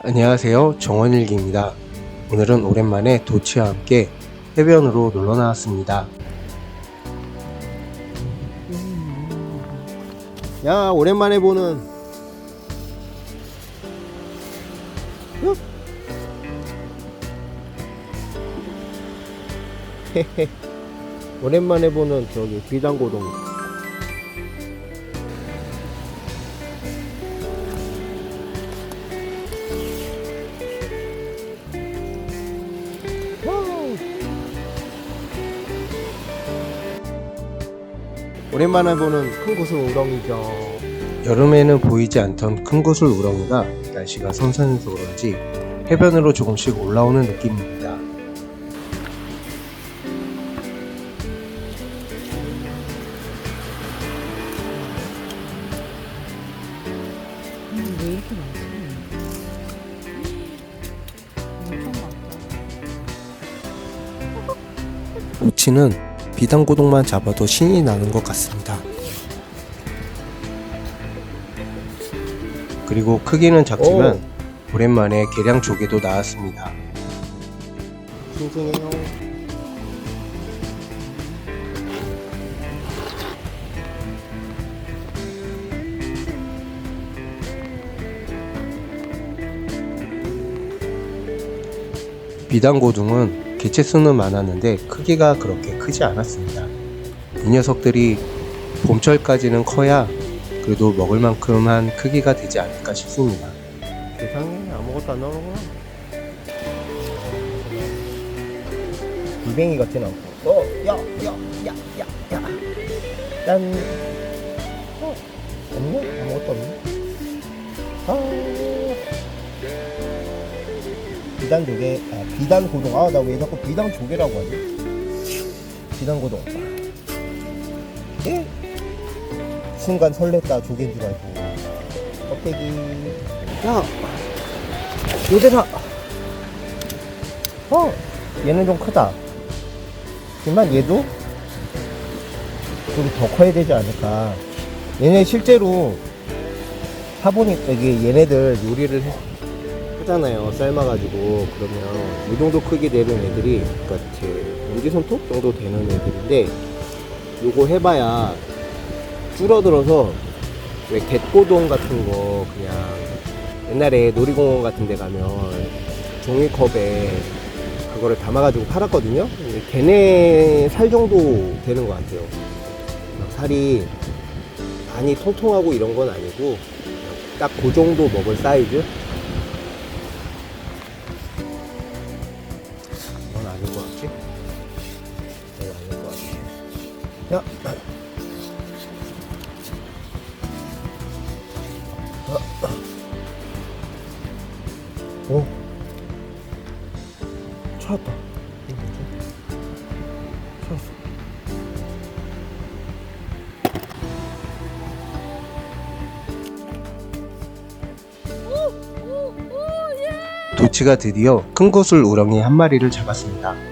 안녕하세요. 정원일기입니다. 오늘은 오랜만에 도치와 함께 해변으로 놀러 나왔습니다. 야, 오랜만에 보는 어? 오랜만에 보는 저기 비단고동. 오랜만에 보는 큰 고슬 우렁이죠. 여름에는 보이지 않던 큰 고슬 우렁이가 날씨가 선선해서 그런지 해변으로 조금씩 올라오는 느낌입니다. 음, 왜 이렇게 많지? 엄청 많다. 도치는 비단고동만 잡아도 신이 나는 것 같습니다. 그리고 크기는 작지만 오랜만에 계량 조개도 나왔습니다. 싱싱해요. 비단고둥은 개체수는 많았는데 크기가 그렇게 크지 않았습니다. 이 녀석들이 봄철까지는 커야 그래도 먹을 만큼 한 크기가 되지 않을까 싶습니다. 세상에 아무것도 안 나오구나. 이뱅이 같진 않고. 어, 야, 야, 야, 야, 야. 짠. 어, 없네? 아무것도 없네. 아. 비단 조개, 아, 비단 고동. 아, 나 왜 자꾸 비단 조개라고 하지? 비단 고동. 예? 순간 설렜다, 조개인 줄 알고. 껍데기. 야! 요대라! 어! 얘는 좀 크다. 하지만 얘도 좀 더 커야 되지 않을까. 얘네 실제로 사보니까 이게 얘네들 요리를 해- 하잖아요. 삶아가지고 그러면 이 정도 크기 되는 애들이 그러니까 제 엄지손톱 정도 되는 애들인데 요거 해봐야 줄어들어서 왜 갯고동 같은 거 그냥 옛날에 놀이공원 같은 데 가면 종이컵에 그거를 담아가지고 팔았거든요. 걔네 살 정도 되는 것 같아요. 막 살이 많이 통통하고 이런 건 아니고 딱 그 정도 먹을 사이즈? 어? 찾았다. 찾았어. 도치가 드디어 큰 고슬 우렁이 한 마리를 잡았습니다.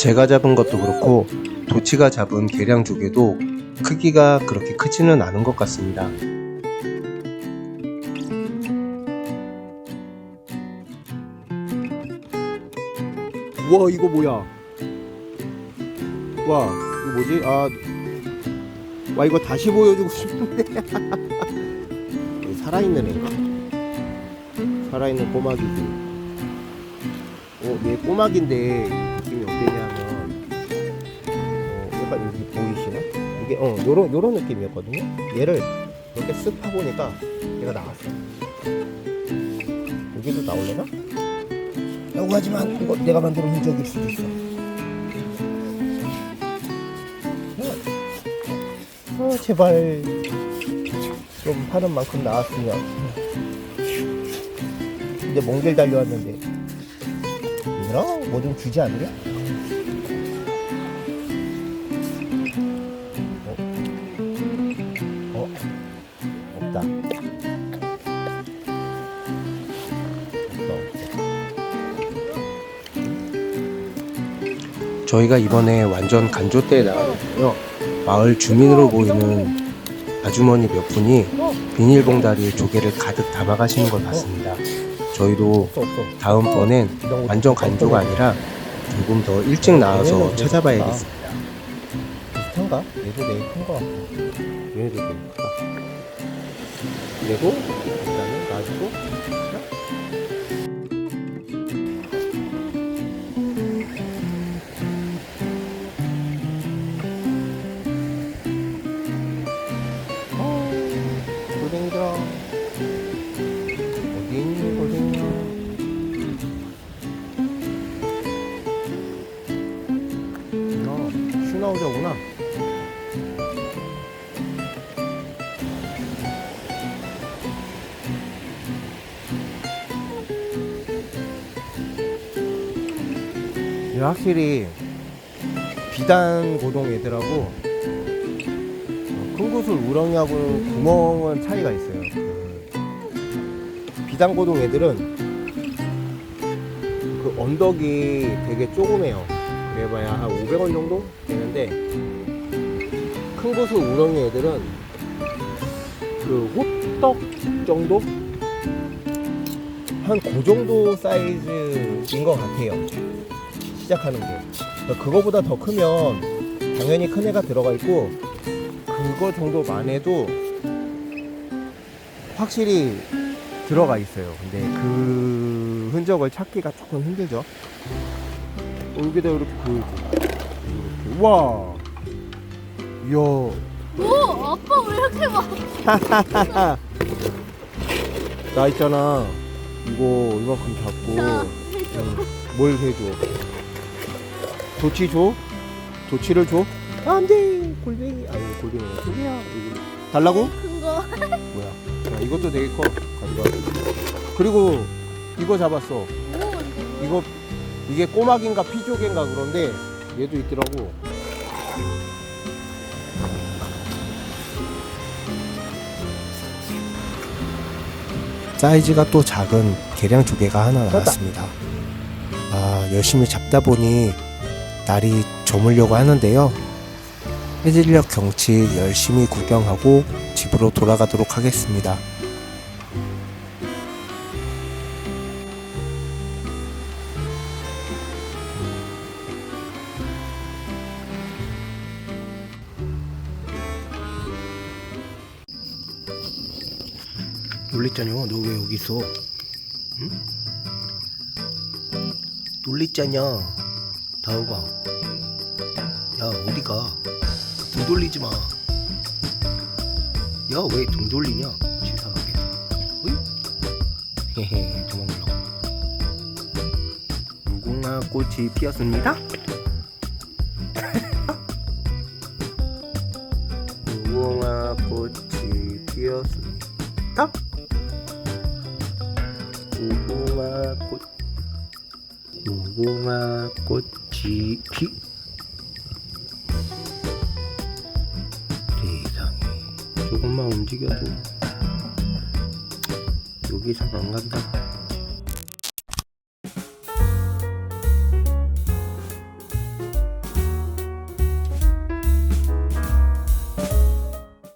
제가 잡은 것도 그렇고 도치가 잡은 계량 조개도 크기가 그렇게 크지는 않은 것 같습니다. 와 이거 뭐야? 와 이거 뭐지? 아, 와 이거 다시 보여주고 싶은데 살아있는 애가 살아있는 꼬막이지. 어, 얘 꼬막인데 약간 여기 보이시나? 이게 어 요런 요런 느낌이었거든요. 얘를 이렇게 쓱 파보니까 얘가 나왔어. 여기도 나올려나? 라고 하지만 이거 내가 만든 흔적일 수도 있어. 어, 어, 제발 좀 파는 만큼 나왔으면. 근데 먼 길 달려왔는데. 얘들아, 뭐 좀 주지 않으려? 저희가 이번에 완전 간조대에 나왔는데요. 마을 주민으로 보이는 아주머니 몇 분이 비닐봉다리에 조개를 가득 담아 가시는 걸 봤습니다. 저희도. 다음번엔 완전 간조가 아니라 조금 더 일찍 나와서 찾아봐야겠습니다. 비슷한가? 얘도 내일 큰거 같고 얘네도 되게 크다 그리고 일단은 놔주고 이게 확실히 비단 고동 애들하고 어, 큰 구슬 우렁이하고 구멍은 차이가 있어요. 그 비단 고동 애들은 그 언덕이 되게 조그매요. 그래봐야 한 500원 정도 되는데 큰 구슬 우렁이 애들은 그 호떡 정도 한 그 정도 사이즈인 것 같아요. 시작하는 게. 그러니까 그거보다 더 크면 당연히 큰 애가 들어가 있고 그거 정도만 해도 확실히 들어가 있어요. 근데 그 흔적을 찾기가 조금 힘들죠. 어, 여기다 이렇게 보여줘. 이렇게. 와. 이야. 오 아빠 왜 이렇게 많아? 나 있잖아. 이거 이만큼 잡고. 뭘 해줘? 도치 줘? 도치를 줘? 안 돼! 골뱅이. 아니, 골뱅이. 이거. 달라고? 큰 거. 뭐야. 야, 이것도 되게 커. 가져가. 그리고 이거 잡았어. 이거, 이게 꼬막인가 피조개인가 그런데 얘도 있더라고. 사이즈가 또 작은 계량 조개가 하나 나왔습니다. 아, 열심히 잡다 보니 날이 저물려고 하는데요. 해질녘 경치 열심히 구경하고 집으로 돌아가도록 하겠습니다. 놀랬잖여. 너 왜 여기 있어? 응? 놀랬잖냐. 다우가. 야, 어디가? 등 돌리지 마. 야, 왜 등 돌리냐? 치사하게. 어이? 헤헤, 도망가려고. 무궁화 꽃이 피었습니다. 무궁화 꽃이 피었습니다. 무궁화 꽃이 피 세상에 조금만 움직여도 여기 잘안 간다